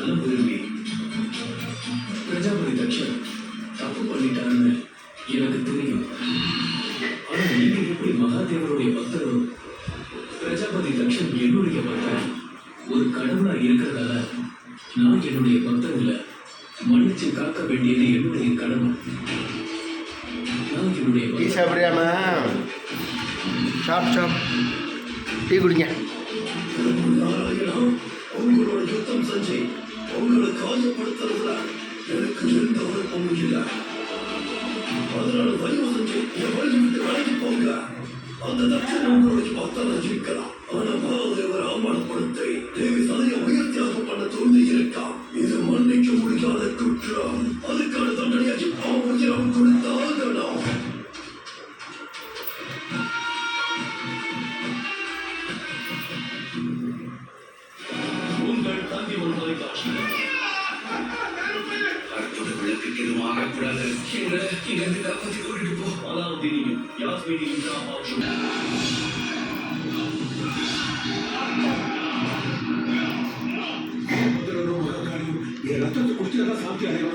நலம் விரும்பி பிரஜாபதி தக்ஷன் தப்பு பண்ணிட்டான்னு எனக்கு தெரியும். ஆனா நீங்க எப்படி மகாதேவருடைய பக்தரும் பிரஜாபதி தக்ஷன் என்னுடைய பக்தன் ஒரு கடவுளா இருக்கிறதால நான் என்னுடைய பக்தர்களை மன்னிச்சு காக்க வேண்டியது என்னுடைய கடமை நான் என்னுடைய சாப் சாப். டீ குடிங்க. உங்களோட யுத்தம் உங்களை எனக்கு எந்த விருப்பமும் இல்லை. அதனால தயவு செஞ்சு என் வழி விட்டு விலகி போங்க. அந்த தட்சணை உங்களுடைய பக்தரை ஜெயிக்கலாம். ஆனா அவமானப்படுத்தி தேவி சதையை உயர்த்தியாக பண்ண தோன்றி இருக்கான் இது மன்னிக்க முடியாத குற்றம். அதுக்கான தண்டனையாச்சு அவன் உயிரம் கொடுத்தாகணும் உங்கள் தந்தி ஒரு தொலைக்காட்சி அற்புத விளக்குக்கு எதுவும் ஆகக்கூடாது எங்களை இங்கிருந்து காப்பாற்றி கூட்டிட்டு போ அலாவுதீனையும் யாஸ்மினியும் காப்பாற்றும் ரத்தத்தை குடிச்சு சாப்பிட்டு